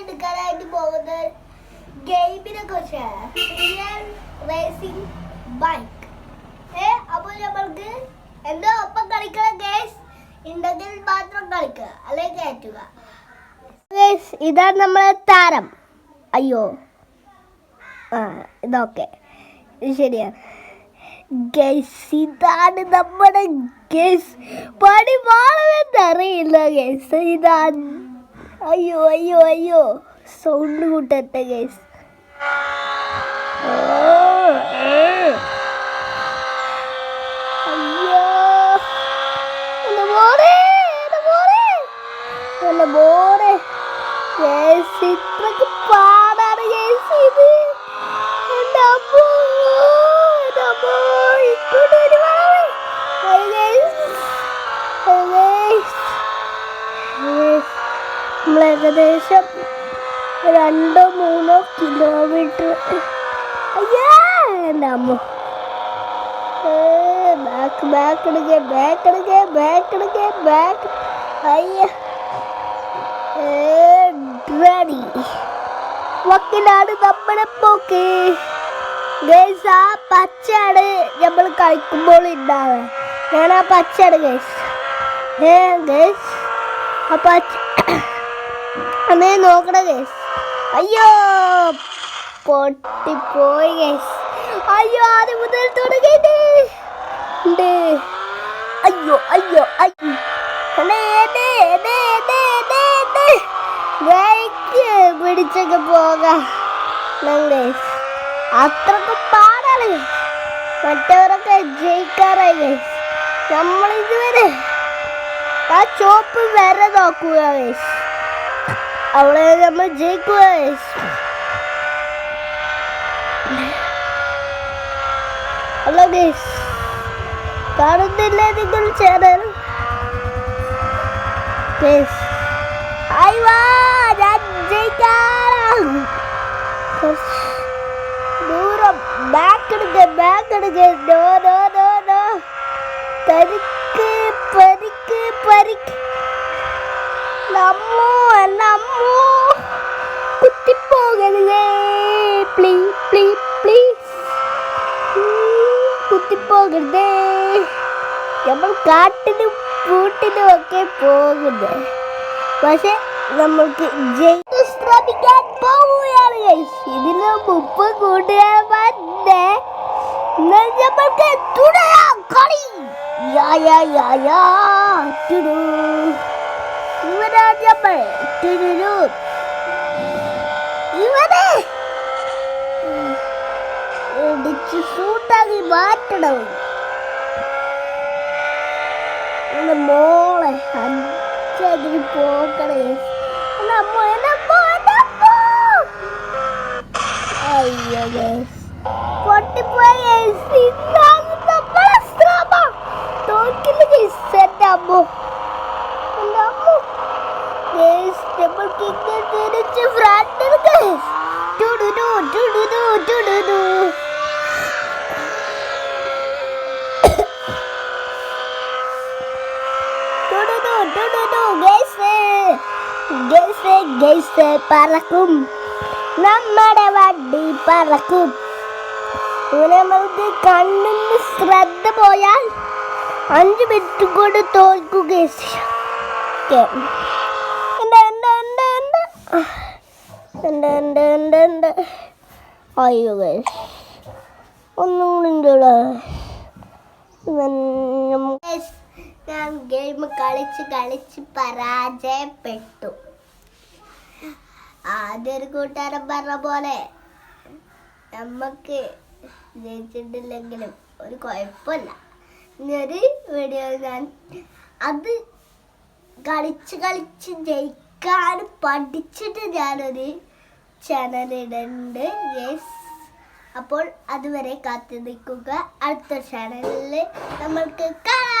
എടുക്കാനായിട്ട് പോകുന്നത് ഗെയിമിനെ കുറിച്ചാണ്. റേസിംഗ് ബൈക്ക് ഏ അപ്പോൾ നമ്മൾക്ക് എന്തോ ഒപ്പം കളിക്കണം ഗേസ് ഉണ്ടെങ്കിൽ മാത്രം കളിക്കുക അല്ലെങ്കിൽ കയറ്റുക. ഇതാണ് നമ്മളെ താരം. അയ്യോ. ആ ഇതൊക്കെ. ഇത് ശരിയാണ്. ഗൈസ് ഇതാണ് നമ്മുടെ ഗൈസ് പണി മാറുമെന്നറിയില്ല ഗേസ് ഇതാണ് അയ്യോ അയ്യോ അയ്യോ. സൗണ്ട് കൂട്ടട്ടെ ഗൈസ് അയ്യോ. എന്റെ ഇത്രക്ക് പാടാണ് ഗൈസ് ഇത്. ഏകദേശം രണ്ടോ മൂന്നോ കിലോമീറ്റർ. അയ്യാ എന്റെ അമ്മ. ബാക്ക് ബാക്ക് എടുക്കുക ബാക്ക് എടുക്കുക ബാക്ക് എടുക്കുക ബാക്ക് അയ്യ. റെഡി വക്കിലാണ് നമ്മുടെ പോക്ക്. ഗൈസ് ആ പച്ചയാണ് നമ്മൾ കഴിക്കുമ്പോൾ ഉണ്ടാവുക ഞാൻ ആ പച്ചയാണ് ഗൈസ്. ഏ ഗൈസ് ആ പച്ച അന്നേ നോക്കണ ഗൈസ്. അയ്യോ പൊട്ടിപ്പോയി അയ്യോ ആദ്യം മുതൽ തുടങ്ങിയിട്ട് അയ്യോ അയ്യോ പിടിച്ചൊക്കെ പോകാം. ഗൈസ്. അത്രയ്ക്ക് പാടാണ്. മറ്റവരൊക്കെ ജയിക്കാറായി ഇതുവരെ ആ ചോപ്പ് വരെ നോക്കുക ഗൈസ്. അവിടെ നമ്മൾ ജയിക്കുക ഗൈസ് ഹലോ ഗൈസ് കാണുന്നില്ലേ നിങ്ങൾ ചാനൽ ഗൈസ് ആയി വാ ഞാൻ ജയിക്കാം കുറച്ച് ദൂരം ബാക്ക് എടുക്ക ബാക്ക് എടുക്ക നോ നോ നോ നോ പരിക്ക് പരിക്ക് പരിക്ക് നമ്മോ അമ്മോ. കുത്തിപ്പോകരുതേ. Please please please. കുത്തിപ്പോകരുതേ. നമ്മൾ കാട്ടിനും കൂട്ടിനും ഒക്കെ പോകുന്നത് പക്ഷെ നമ്മൾക്ക് ജയിച്ചു ശ്രമിക്കാൻ പോവുകയാണ്. ഇതിന് മുമ്പ് കൂട്ടുകാരന്മാരുടെ എന്നാൽ നമ്മൾക്ക് തുടരാം കളി. യാ യാ യാ യാ ടുടു. നമ്മൾ ടുടുരു. ഇവനെ ഇടിച്ച് സൂട്ടാക്കി മാറ്റണം മോളെ അഞ്ചതിന് പോകണേ അമ്മ guys. പൊട്ടിപ്പോയ പറക്കും. നമ്മുടെ വണ്ടി പറക്കും. നമ്മൾക്ക് കണ്ണിന് ശ്രദ്ധ പോയാൽ അഞ്ച് മിനിറ്റ് കൊണ്ട് തോൽക്കുക അയ്യോ guys. ഒന്നും കൂടി ഉണ്ടല്ലോ. ഞാൻ ഗെയിം കളിച്ച് കളിച്ച് പരാജയപ്പെട്ടു. ആദ്യം ഒരു കൂട്ടുകാരൻ പറഞ്ഞ പോലെ നമുക്ക് ജയിച്ചിട്ടില്ലെങ്കിലും ഒരു കുഴപ്പമില്ല. ഇനിയൊരു വീഡിയോ ഞാൻ അത് കളിച്ച് കളിച്ച് ജയിക്കാൻ പഠിച്ചിട്ട് ഞാനൊരു ചാനൽ ഇടുന്നുണ്ട് യെസ് അപ്പോൾ അതുവരെ കാത്തു നിൽക്കുക അടുത്ത ചാനലിൽ നമ്മൾക്ക് കാണാം.